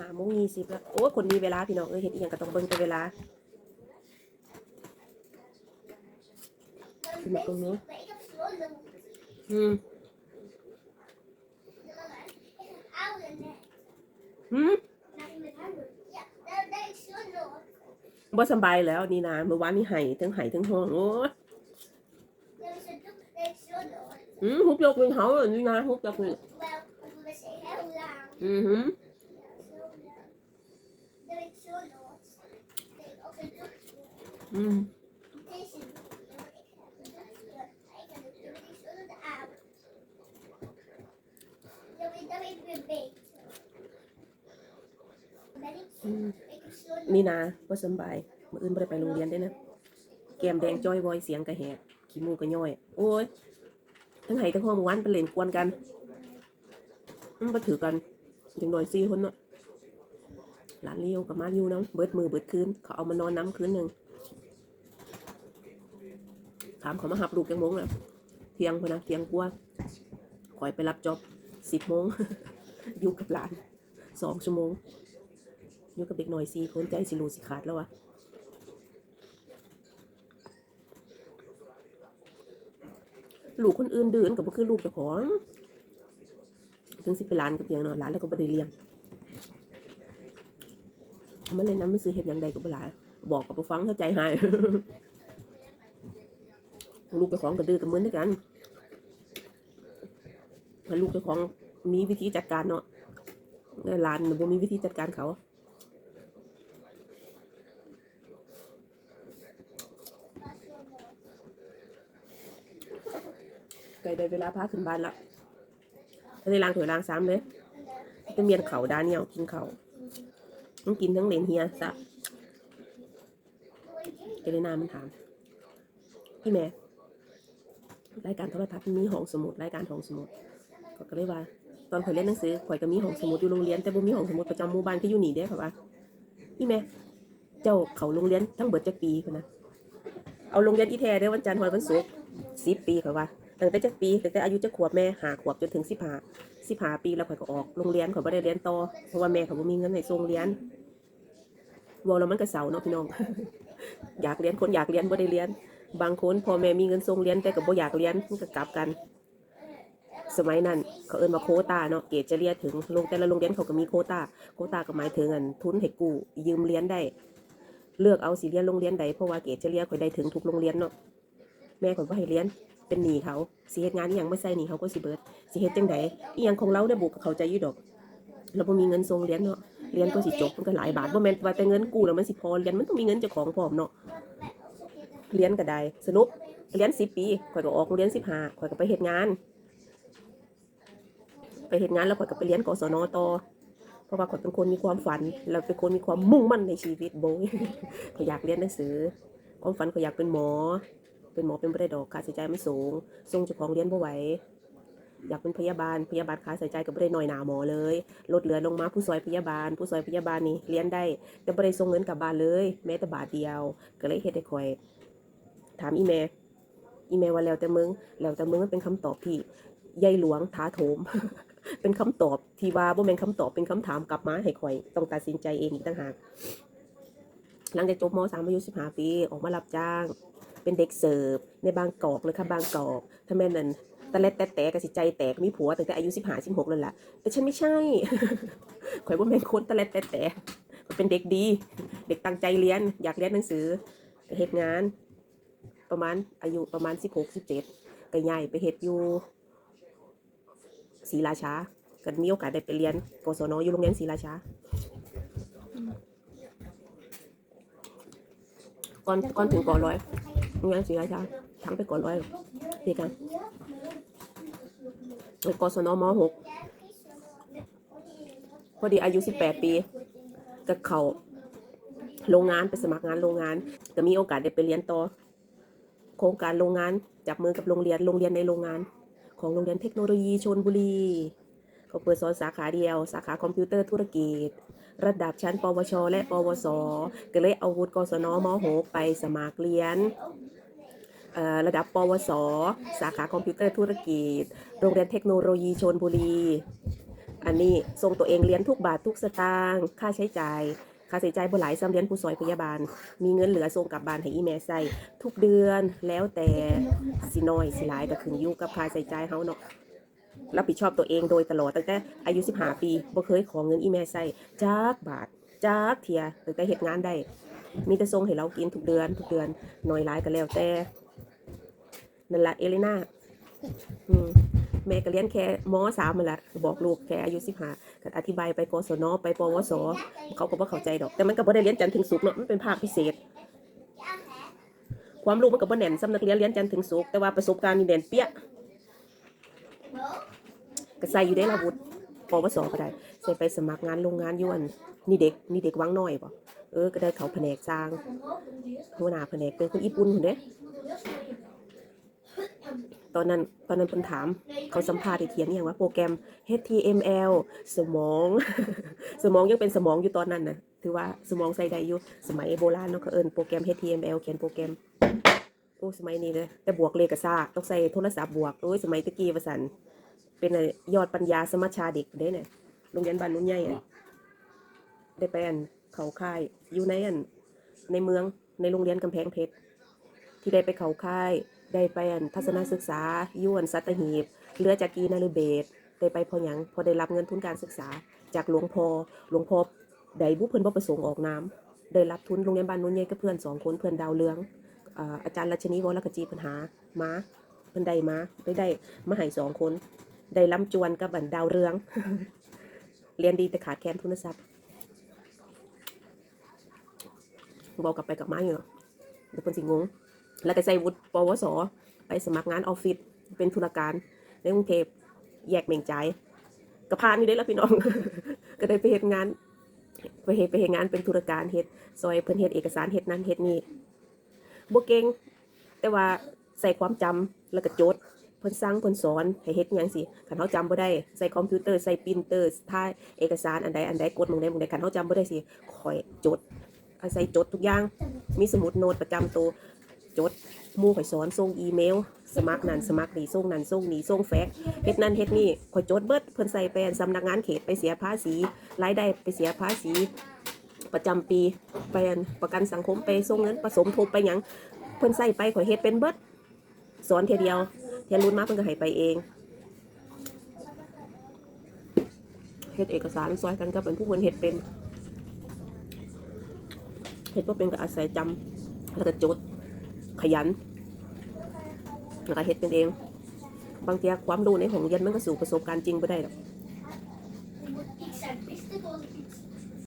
หาโมงยี่สิบแล้วโอ้คนมีเวลาพี่น้องเอ้ยเห็นอีหยังก็ต้องเบิ่งแต่เวลาขึ้นมาตรงนี้อืมอืมบ่สบายแล้วนี่นะเมื่อวานนี่ไห้ทั้งไห้ทั้งห้องโอ้ยอืมฮุบยกเป็นเขาเลยนี่นะฮุบยกเป็นอือหือ นี่นะบ่สบายมื่ออื่นบ่ได้ไปโรงเรียนได้นะ แก้มแดงจ้อยวอยเสียงกระแหกขี้มูกกระย่อย โอ้ย ทั้งไห้ทั้งห้องเมื่อวานไปเล่นกวนกันมันบ่ถือกันจังหน่อยสี่คนเนาะหลานเลี้ยวกับมาอยู่น้ำเบิดมือเบิดคืน เขาเอามานอนน้ำคืนหนึ่ง ถามเขามาหับลูกจังมงแล้วเที่ยงพอนะเที่ยงกว่าคอยไปรับจ็อบสิบโมงอยู่กับหลานสองชั่วโมงอยู่กับเด็กหน่อยสี่คนใจสิรูสิขาดแล้ววะลูกคนอื่นเดินกับก็คือลูกเจ้าของถึงสิเป็นหลานกับเพียงเนาะหลานแล้วก็บ่ได้เลี้ยงมันเลยน้ำไม่ซื้อเห็ดหยังใดก็บ่หลาบอกกับบ่ฟังเข้าใจหาย ลูกเจ้าของก็ดื้อกับเหมือนด้วยกันถ้าลูกเจ้าของมีวิธีจัดการเนาะแล้วหลานน่ะบ่มีวิธีจัดการเขาใกล้ได้เวลาพาขึ้นบ้านละอันนี้ล้างถ้วยล้างซ้ำเลยจะเมียนเขาด้านเหนียวกินเขาต้องกินทั้งเลนเฮียซะเอเลนามันถามพี่แม่ รายการโทรทัศน์มีห้องสมุดรายการห้องสมุดก็ก็เลยว่า ตอนข่อยเล่นหนังสือข่อยก็มีห้องสมุดอยู่โรงเรียนแต่บ่มีห้องสมุดประจำหมู่บ้านที่อยู่นี่เด้ค่ะว่าพี่แม่เจ้าเขาโรงเรียนทั้งเบิดจักปีพุ่นนะเอาโรงเรียนที่แท้เด้วันจันทร์วันศุกร์สิบปีค่ะว่าตั้งแต่จักปีตั้งแต่อายุจักขวบแม่หาขวบจนถึงสิบห้าสิบห้าปีแล้วข่อยก็ออกโรงเรียนข่อยบ่ได้เรียนต่อเพราะว่าแม่เขาบ่มีเงินให้ส่งเรียนว่าแล้วมันก็เศร้าเนาะพี่น้องอยากเรียนคนอยากเรียนบ่ได้เรียน บางคนพ่อแม่มีเงินส่งเรียนแต่ก็บ่อยากเรียนมันก็กลับกัน สมัยนั้นเขาเอิ้นว่าโคตาเนาะเกรดจะเรียนถึงโรงแต่ละโรงเรียนเขาก็มีโคตาโคตาก็หมายถึงอันทุนให้กู้ยืมเรียนได้ เลือกเอาสิเรียนโรงเรียนใดเพราะว่าเกรดจะเรียนข่อยได้ถึงทุกโรงเรียนเนาะแม่ข่อยบ่ให้เรียนเป็นหนี้เขาสิเฮ็ดงานอหยังไม่ใส่หนี้เขาก็สิเบิดสิเฮ็ดจังไดอีหยังของเราได้บุกกับเขาใจอยู่ดอกเราบ่มีเงินส่งเรียนเนาะเรียนก็สิจบมันก็หลายบาทบ่แม่นว่าแต่เงินกู้แล้วมันสิพอเรียนมันต้องมีเงินเจ้าของพร้อมเนาะ เรียนก็ได้สนุกเรียน10ปีข่อยก็ออกโรงเรียน15ข่อยก็ไปเฮ็ดงาน ไปเฮ็ดงานแล้วข่อยก็ไปเรียนกศนต่อเพราะว่าข่อยเป็นคนมีความฝัน แล้วเป็นคนมีความมุ่งมั่นในชีวิตโบยข่อยอยากเรียนหนังสือ ความฝันข่อยอยากเป็นหมอ เป็นหมอเป็นบ่ได้ดอกค่าใช้จ่ายมันสูงส่งเจ้าของเรียนบ่ไหวอยากเป็นพยาบาลพยาบาลค่าใช้จ่ายก็บ่ได้น้อยหนาหมอเลยลดเหลือลงมาผู้ซอยพยาบาล ผู้ซอยพยาบาลนี่เรียนได้แต่บ่ได้ส่งเงินกลับบ้านเลย แม้แต่บาทเดียว ก็เลยเฮ็ดให้ข่อย ถามอีแม่อีแม่ว่าแล้วแต่มึงแล้วแต่มึงมันเป็นคำตอบที่ยายหลวงท้าโถม เป็นคำตอบที่ว่าบ่แม่นคำตอบเป็นคำถามกลับมาให้ข่อยต้องตัดสินใจเองอีกต่างหากหลังจากจบม .3 อายุ15 ปี ออกมารับจ้าง เป็นเด็กเสิร์ฟในบางกอกเลยค่ะบางกอกถ้าแม่นนั่นตะเล็ดแต่แต่กับสิใจแตกมีผัวตั้งแต่อายุ15 16นั่นแหละแต่ฉันไม่ใช่ข่อยว่าแม่นคนตะเล็ดแต่แต่เป็นเด็กดี เด็กตั้งใจเรียน อยากเรียนหนังสือเฮ็ดงาน ประมาณอายุประมาณ16 17ก็ย้ายไปเฮ็ดอยู่ศรีราชาก็มีโอกาสได้ไปเรียนกศนอยู่โรงเรียนศรีราชา ก่อนก่อนถึงก่อนร้อยโรงเรียนศรีราชาทั้งไปก่อนร้อยดีกันไปกศนมหกพอดีอายุสิบแปดปีก็เขาโรงงานไปสมัครงานโรงงานก็มีโอกาสได้ไปเรียนต่อ โครงการโรงงานจับมือกับโรงเรียนโรงเรียนในโรงงาน ของโรงเรียนเทคโนโลยีชนบุรีเขาเปิดสอนสาขาเดียว สาขาคอมพิวเตอร์ธุรกิจ ระดับชั้น ปวช และ ปวส ก็เลยเอาวุฒิกศนม .6 ไปสมัครเรียนระดับ ปวส สาขาคอมพิวเตอร์ธุรกิจ โรงเรียนเทคโนโลยีชนบุรี อันนี้ส่งตัวเองเรียนทุกบาททุกสตางค์ ค่าใช้จ่าย ค่าใช้จ่ายบ่หลายซ้ำเรียนผู้ซอยพยาบาล มีเงินเหลือส่งกลับบ้านให้อีแม่ใส่ทุกเดือนแล้วแต่สิน้อยสิหลายก็ขึ้นอยู่กับค่าใช้จ่ายเฮาเนาะรับผิดชอบตัวเองโดยตลอดตั้งแต่อายุ15ปีบ่เคยขอเงินอีแม่ใส่จักบาทจักเทียตั้งแต่เฮ็ดงานได้ มีแต่ส่งให้เรากินทุกเดือน ทุกเดือนน้อยหลายก็แล้วแต่นั่นละเอลิน่าอืม แม่ก็เรียนแค่มสามมันละบอกลูกแค่อายุสิบห้าก็อธิบายไปกศนไปปวสเขาก็บ่เข้าใจดอก แต่มันก็บ่ได้เรียนจันทร์ถึงศุกร์เนาะมันเป็นภาคพิเศษ ความรู้มันก็บ่แน่นสำนักเรียนเรียนจันทร์ถึงศุกร์แต่ว่าประสบการณ์นี่แน่นเปี้ยก็ใส่อยู่ได้ละบุตรปวสก็ได้ใส่ไปสมัครงานโรงงานยวนนี่เด็กนี่เด็กวังน้อยบ่เออก็ได้เขาแผนกสร้างหัวหน้าแผนกเป็นคนญี่ปุ่นคนเด้ ตอนนั้นตอนนั้นเพิ่นถาม เขาสัมภาษณ์ที่เทียนอย่างว่าโปรแกรม HTML สมอง สมองยังเป็นสมองอยู่ตอนนั้นนะถือว่าสมองใส่ได้อยู่สมัยโบราณเนาะเขาเอิ้นโปรแกรม HTML เขียนโปรแกรมโอ้สมัยนี้เลยแต่บวกเลขกับซ่าต้องใส่โทรศัพท์บวกโอ้ยสมัยตะกี้ว่าสันเป็นอะไรยอดปัญญาสมัชชาเด็กเด้เนี่ยโรงเรียนบ้านนุ่นใหญ่อะได้ไปอันเขาค่ายอยู่ในอันในเมืองในโรงเรียนกำแพงเพชรที่ได้ไปเขาค่าย ได้ไปอันทัศนศึกษายวนสัตหีบเรือจากกีนารุเบศได้ไปพอหยังพอได้รับเงินทุนการศึกษา จากหลวงพอหลวงพอได้บุเพิ่นบ่ประสงค์ออกนาได้รับทุนโรงเรียนบ้านนุ่นใหญ่กับเพื่อนสองคนเพื่อนดาวเรืองอาอาจารย์รัชนีวรกจีปัญหามาเพิ่อนได้มาได้ได้มาให้สองคนได้ล้ำจวนกับบันดาวเรือง เรียนดีแต่ขาดแคลนทุนทรัพย์บอกกลับไปกับมาอยู่เนาะเดี๋ยวเพิ่นสิงง แล้วก็ใส่วุฒิปวส ไปสมัครงานออฟฟิศเป็นธุรการในกรุงเทพแยกเม่งใจกระพานนี่ได้แล้วพี่น้อง ก็ได้ไปเฮ็ดงานไปเฮ็ดไปเฮ็ดงานเป็นธุรการเฮ็ดซอยเพิ่นเฮ็ดเอกสารเฮ็ดนั้นเฮ็ดนี่บ่เก่งแต่ว่าใส่ความจำแล้วก็จดเพิ่นสั่งเพิ่นสอนให้เฮ็ดหยังสิคันเฮาจำบ่ได้ใส่คอมพิวเตอร์ใส่ปรินเตอร์ถ่ายเอกสารอันใดอันใดกดหมองใดหมองใดคันเฮาจำบ่ได้สิคอยจดอาศัยจดทุกอย่างมีสมุดโน้ตประจำตัว จดมู่ข่อยสอนส่งอีเมล สมัครนั่นสมัครนี่ส่งนั่นส่งนี่ส่งแฟกซ์เฮ็ดนั่นเฮ็ดนี่ข่อยจดเบิดเพิ่นใส่ไปอันสำนักงานเขตไปเสียภาษีรายได้ไปเสียภาษี ประจำปีไปนประกันสังคมไปส่งเงินผสมทบไปหยังเพิ่นใส่ไปข่อยเฮ็ดเป็นเบิดสอนเทียเดียวเทียรุ่นมาเพิ่นก็ให้ไปเองเฮ็ดเอกสารซอยกันก็เป็นผู้เพิ่นเฮ็ดเป็นเฮ็ดบ่เป็นก็อาศัยจำแล้วก็จด ยันแล้วก็เฮ็ดเป็นเอง บางทีความรู้ในของเรียนมันก็สู่ประสบการณ์จริงไม่ได้หรอก